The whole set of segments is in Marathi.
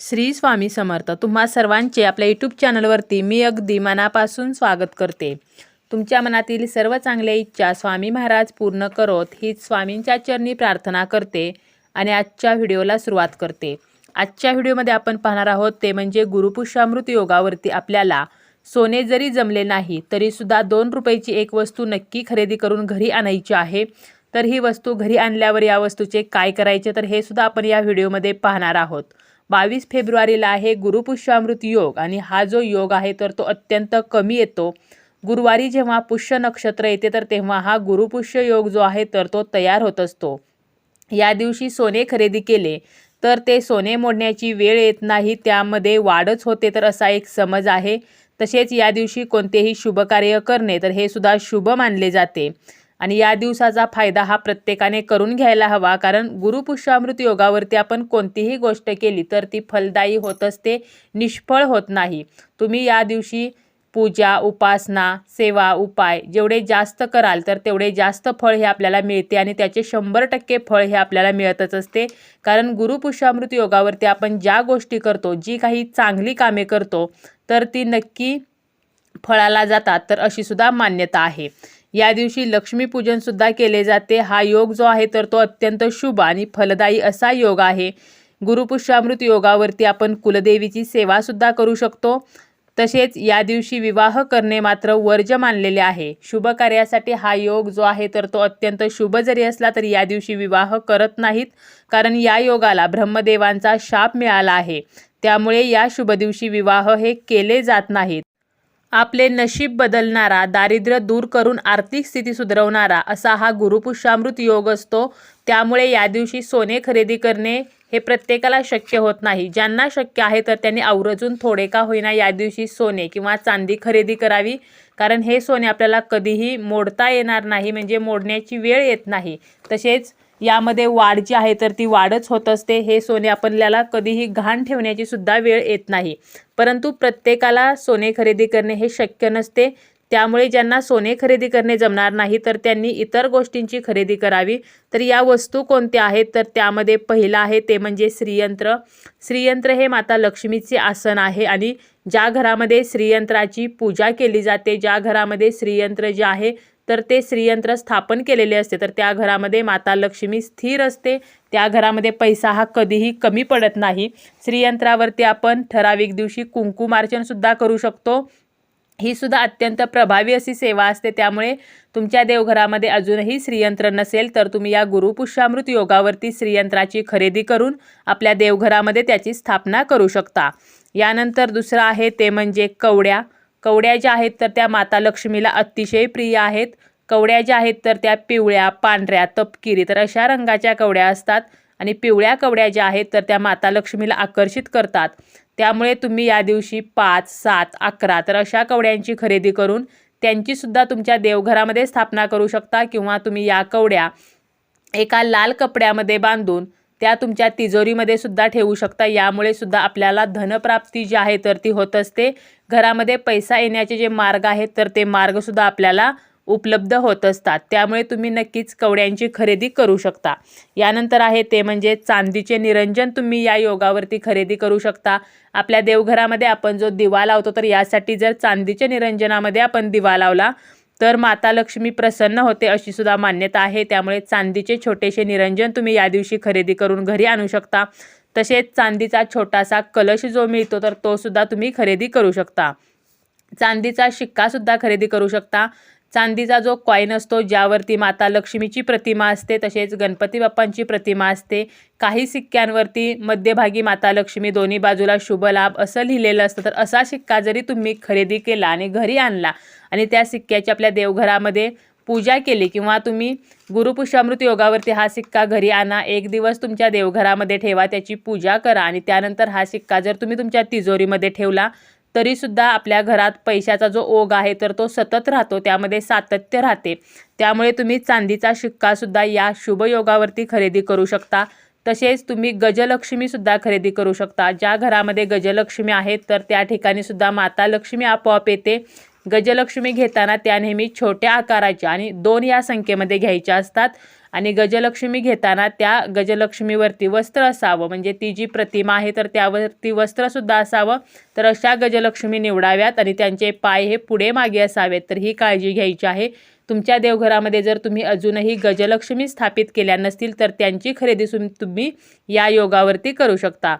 श्री स्वामी समर्थ. तुम्हा सर्वांचे आपल्या यूट्यूब चॅनलवरती मी अगदी मनापासून स्वागत करते. तुमच्या मनातील सर्व चांगल्या इच्छा स्वामी महाराज पूर्ण करोत हीच स्वामींच्या चरणी प्रार्थना करते आणि आजच्या व्हिडिओला सुरुवात करते. आजच्या व्हिडिओमध्ये आपण पाहणार आहोत ते म्हणजे गुरुपुष्यामृत योगावरती आपल्याला सोने जरी जमले नाही तरीसुद्धा दोन रुपयाची एक वस्तू नक्की खरेदी करून घरी आणायची आहे. तर ही वस्तू घरी आणल्यावर या वस्तूचे काय करायचे तर हे सुद्धा आपण या व्हिडिओमध्ये पाहणार आहोत. बावीस फेब्रुवारीला आहे गुरुपुष्यामृत योग आणि हा जो योग आहे तर तो अत्यंत कमी येतो. गुरुवारी जेव्हा पुष्य नक्षत्र येते तर तेव्हा हा गुरुपुष्य योग जो आहे तर तो तयार होत असतो. या दिवशी सोने खरेदी केले तर ते सोने मोडण्याची वेळ येत नाही त्यामध्ये वाढच होते तर असा एक समज आहे. तसेच या दिवशी कोणतेही शुभ कार्य करणे तर हे सुद्धा शुभ मानले जाते. आणि या दिवसाचा फायदा हा प्रत्येकाने करून घ्यायला हवा कारण गुरुपुष्यामृत योगावरती आपण कोणतीही गोष्ट केली तर ती फलदायी होत असते निष्फळ होत नाही. तुम्ही या दिवशी पूजा उपासना सेवा उपाय जेवढे जास्त कराल तर तेवढे जास्त फळ हे आपल्याला मिळते आणि त्याचे शंभर टक्के फळ हे आपल्याला मिळतच असते. कारण गुरुपुष्यामृत योगावरती आपण ज्या गोष्टी करतो जी काही चांगली कामे करतो तर ती नक्की फळाला जातात तर अशी सुद्धा मान्यता आहे. या दिवशी लक्ष्मीपूजनसुद्धा केले जाते. हा योग जो आहे तर तो अत्यंत शुभ आणि फलदायी असा योग आहे. गुरुपुष्यामृत योगावरती आपण कुलदेवीची सेवासुद्धा करू शकतो. तसेच या दिवशी विवाह करणे मात्र वर्ज मानलेले आहे. शुभ कार्यासाठी हा योग जो आहे तर तो अत्यंत शुभ जरी असला तरी या दिवशी विवाह करत नाहीत. कारण या योगाला ब्रह्मदेवांचा शाप मिळाला आहे. त्यामुळे या शुभ दिवशी विवाह हे केले जात नाहीत. आपले नशीब बदलणारा दारिद्र्य दूर करून आर्थिक स्थिती सुधारवणारा असा हा गुरुपुष्यामृत योग असतो. त्यामुळे या दिवशी सोने खरेदी करणे हे प्रत्येकाला शक्य होत नाही. ज्यांना शक्य आहे तर त्यांनी आवर्जून थोडे का होईना या दिवशी सोने किंवा चांदी खरेदी करावी. कारण हे सोने आपल्याला कधीही मोडता येणार नाही म्हणजे मोडण्याची वेळ येत नाही. तसेच यामध्ये वाढ जी आहे तर ती वाढच होत असते. हे सोने आपल्याला कधीही घाण ठेवण्याची सुद्धा वेळ येत नाही. परंतु प्रत्येकाला सोने खरेदी करणे हे शक्य नसते. त्यामुळे ज्यांना सोने खरेदी करणे जमणार नाही तर त्यांनी इतर गोष्टींची खरेदी करावी. तर या वस्तू कोणत्या आहेत? तर त्यामध्ये पहिलं आहे ते म्हणजे श्रीयंत्र. श्रीयंत्र हे माता लक्ष्मीचे आसन आहे आणि ज्या घरामध्ये श्रीयंत्राची पूजा केली जाते ज्या घरामध्ये श्रीयंत्र जे आहे तर ते श्रीयंत्र स्थापन केलेले असते. तर त्या घरामध्ये माता लक्ष्मी स्थिर असते. त्या घरामध्ये पैसा हा कधीही कमी पडत नाही. श्रीयंत्रावरती आपण ठराविक दिवशी कुंकुमार्चनसुद्धा करू शकतो. ही सुद्धा अत्यंत प्रभावी अशी सेवा असते. त्यामुळे तुमच्या देवघरामध्ये अजूनही श्रीयंत्र नसेल तर तुम्ही या गुरुपुष्यामृत योगावरती श्रीयंत्राची खरेदी करून आपल्या देवघरामध्ये त्याची स्थापना करू शकता. यानंतर दुसरं आहे ते म्हणजे कवड्या. कवड्या ज्या आहेत तर त्या माता लक्ष्मीला अतिशय प्रिय आहेत. कवड्या ज्या आहेत तर त्या पिवळ्या पांढऱ्या तपकिरी तर अशा रंगाच्या कवड्या असतात. आणि पिवळ्या कवड्या ज्या आहेत तर त्या माता लक्ष्मीला आकर्षित करतात. त्यामुळे तुम्ही या दिवशी पाच सात अकरा तर अशा कवड्यांची खरेदी करून त्यांचीसुद्धा तुमच्या देवघरामध्ये स्थापना करू शकता किंवा तुम्ही या कवड्या एका लाल कपड्यामध्ये बांधून त्या तुमच्या तिजोरीमध्ये सुद्धा ठेवू शकता. यामुळे सुद्धा आपल्याला धनप्राप्ती जी आहे तर ती होत असते. घरामध्ये पैसा येण्याचे जे मार्ग आहेत तर ते मार्गसुद्धा आपल्याला उपलब्ध होत असतात. त्यामुळे तुम्ही नक्कीच कवड्यांची खरेदी करू शकता. यानंतर आहे ते म्हणजे चांदीचे निरंजन. तुम्ही या योगावरती खरेदी करू शकता. आपल्या देवघरामध्ये आपण जो दिवा लावतो तर यासाठी जर चांदीच्या निरंजनामध्ये आपण दिवा लावला तर माता लक्ष्मी प्रसन्न होते अशी सुद्धा मान्यता आहे. त्यामुळे चांदीचे छोटेसे निरंजन तुम्ही या दिवशी खरेदी करून घरी आणू शकता. तसेच चांदीचा छोटासा कलश जो मिळतो तर तो सुद्धा तुम्ही खरेदी करू शकता. चांदीचा शिक्कासुद्धा खरेदी करू शकता. चांदीचा जो कॉईन असतो ज्यावरती माता लक्ष्मीची प्रतिमा असते तसेच गणपती बाप्पांची प्रतिमा असते काही सिक्क्यांवरती मध्यभागी माता लक्ष्मी दोन्ही बाजूला शुभ लाभ असं लिहिलेलं असतं तर असा शिक्का जरी तुम्ही खरेदी केला आणि घरी आणला आणि त्या सिक्क्याची आपल्या देवघरामध्ये पूजा केली किंवा तुम्ही गुरुपुष्यामृत योगावरती हा सिक्का घरी आणा एक दिवस तुमच्या देवघरामध्ये ठेवा त्याची पूजा करा आणि त्यानंतर हा सिक्का जर तुम्ही तुमच्या तिजोरीमध्ये ठेवला तरीसुद्धा आपल्या घरात पैशाचा जो ओघ आहे तर तो सतत राहतो त्यामध्ये सातत्य राहते. त्यामुळे तुम्ही चांदीचा शिक्कासुद्धा या शुभयोगावरती खरेदी करू शकता. तसेच तुम्ही गजलक्ष्मीसुद्धा खरेदी करू शकता. ज्या घरामध्ये गजलक्ष्मी आहेत तर त्या ठिकाणी सुद्धा माता लक्ष्मी आपोआप येते. गजलक्ष्मी घेताना त्या नेहमी छोट्या आकाराच्या आणि दोन या संख्येमध्ये घ्यायच्या असतात. आणि गजलक्ष्मी घेताना त्या गजलक्ष्मीवरती वस्त्र असावं. म्हणजे ती जी प्रतिमा आहे तर त्यावरती वस्त्रसुद्धा असावं. तर अशा गजलक्ष्मी निवडाव्यात आणि त्यांचे पाय हे पुढे मागे असावेत. तर ही काळजी घ्यायची आहे. तुमच्या देवघरामध्ये जर तुम्ही अजूनही गजलक्ष्मी स्थापित केल्या नसतील तर त्यांची खरेदी सुम- तुम्ही या योगावरती करू शकता.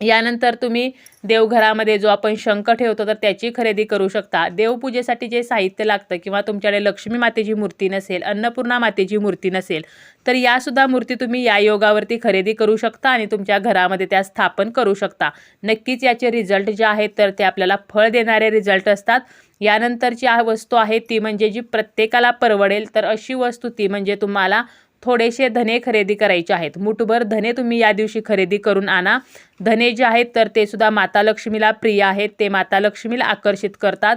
यानंतर तुम्ही देवघरामध्ये जो आपण शंख ठेवतो तर त्याची खरेदी करू शकता. देवपूजेसाठी जे साहित्य लागतं किंवा तुमच्याकडे लक्ष्मी मातेची मूर्ती नसेल अन्नपूर्णा मातेची मूर्ती नसेल तर यासुद्धा मूर्ती तुम्ही या योगावरती खरेदी करू शकता आणि तुमच्या घरामध्ये त्या स्थापन करू शकता. नक्कीच याचे रिझल्ट जे आहेत तर ते आपल्याला फळ देणारे रिझल्ट असतात. यानंतरची जी वस्तू आहे ती म्हणजे जी प्रत्येकाला परवडेल तर अशी वस्तू ती म्हणजे तुम्हाला थोडेसे धने खरेदी करायचे आहेत. मुठभर धने तुम्ही या दिवशी खरेदी करून आणा. धने जे आहेत तर ते सुद्धा माता लक्ष्मीला प्रिय आहेत. ते माता लक्ष्मीला आकर्षित करतात.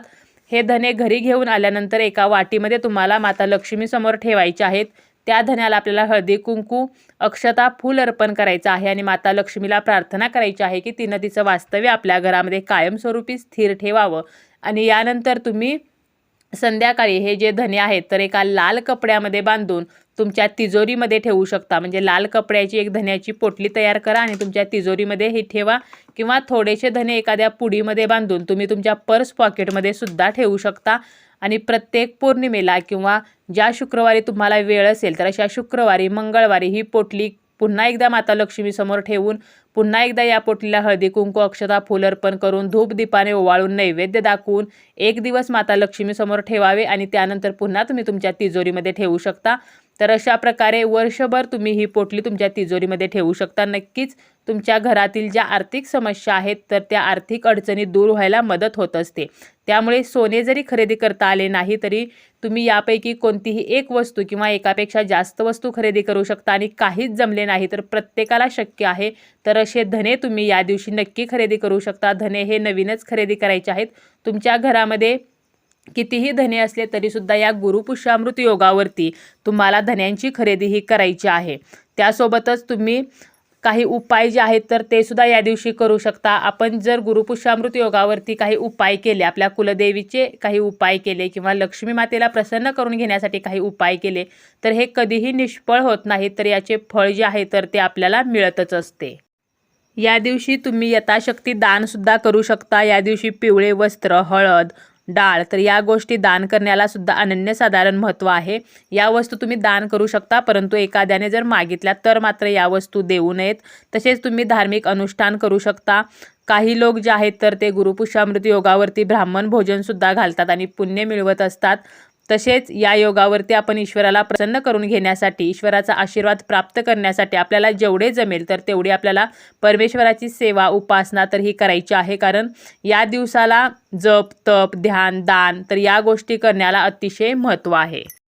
हे धने घरी घेऊन आल्यानंतर एका वाटीमध्ये तुम्हाला माता लक्ष्मीसमोर ठेवायचे आहेत. त्या धन्याला आपल्याला हळदी कुंकू अक्षता फूल अर्पण करायचं आहे आणि माता लक्ष्मीला प्रार्थना करायची आहे की तिनं तिचं वास्तव्य आपल्या घरामध्ये कायमस्वरूपी स्थिर ठेवावं. आणि यानंतर तुम्ही संध्याकाळी हे जे धने आहेत तर एका लाल कपड्यामध्ये बांधून तुमच्या तिजोरीमध्ये ठेवू शकता. म्हणजे लाल कपड्याची एक धन्याची पोटली तयार करा आणि तुमच्या तिजोरीमध्ये हे ठेवा. किंवा थोडेसे धने एखाद्या पुडीमध्ये बांधून तुम्ही तुमच्या पर्स पॉकेटमध्ये सुद्धा ठेवू शकता. आणि प्रत्येक पौर्णिमेला किंवा ज्या शुक्रवारी तुम्हाला वेळ असेल तर अशा शुक्रवारी मंगळवारी ही पोटली पुन्हा एकदा माता लक्ष्मीसमोर ठेवून पुन्हा एकदा या पोटलीला हळदी कुंकू अक्षता फुल अर्पण करून धूप दीपाने ओवाळून नैवेद्य दाखवून एक दिवस माता लक्ष्मीसमोर ठेवावे आणि त्यानंतर पुन्हा तुम्ही तुमच्या तिजोरीमध्ये ठेवू शकता. तर अशा प्रकारे वर्षभर तुम्ही ही पोटली तुमच्या तिजोरीमध्ये ठेवू शकता. नक्कीच तुमच्या घरातील ज्या आर्थिक समस्या आहेत तर त्या आर्थिक अडचणी दूर व्हायला मदत होत असते. त्यामुळे सोने जरी खरेदी करता आले नाही तरी तुम्ही यापैकी कोणतीही एक वस्तू किंवा एकापेक्षा जास्त वस्तू खरेदी करू शकता आणि काहीच जमले नाही तर प्रत्येकाला शक्य आहे. तर असे धने तुम्ही या दिवशी नक्की खरेदी करू शकता. धने हे नवीनच खरेदी करायचे आहेत. तुमच्या घरामध्ये कितीही धने असले तरीसुद्धा या गुरुपुष्यामृत योगावरती तुम्हाला धन्यांची खरेदी ही करायची आहे. त्यासोबतच तुम्ही काही उपाय जे आहेत तर ते सुद्धा या दिवशी करू शकता. आपण जर गुरुपुष्यामृत योगावरती काही उपाय केले आपल्या कुलदेवीचे काही उपाय केले किंवा लक्ष्मी मातेला प्रसन्न करून घेण्यासाठी काही उपाय केले तर हे कधीही निष्फळ होत नाही तर याचे फळ जे आहे तर ते आपल्याला मिळतच असते. या दिवशी तुम्ही यथाशक्ती दानसुद्धा करू शकता. या दिवशी पिवळे वस्त्र हळद डाळ. तर या गोष्टी दान करण्याला सुद्धा अनन्यसाधारण महत्त्व आहे. या वस्तू तुम्ही दान करू शकता परंतु एखाद्याने जर मागितल्या तर मात्र या वस्तू देऊ नयेत. तसेच तुम्ही धार्मिक अनुष्ठान करू शकता. काही लोक जे आहेत तर ते गुरुपुष्यामृत योगावरती ब्राह्मण भोजनसुद्धा घालतात आणि पुण्य मिळवत असतात. तसेच या योगावरती आपण ईश्वराला प्रसन्न करून घेण्यासाठी ईश्वराचा आशीर्वाद प्राप्त करण्यासाठी आपल्याला जेवढे जमेल तर तेवढी आपल्याला परमेश्वराची सेवा उपासना तर ही करायची आहे. कारण या दिवसाला जप तप ध्यान दान तर या गोष्टी करण्याला अतिशय महत्त्व आहे.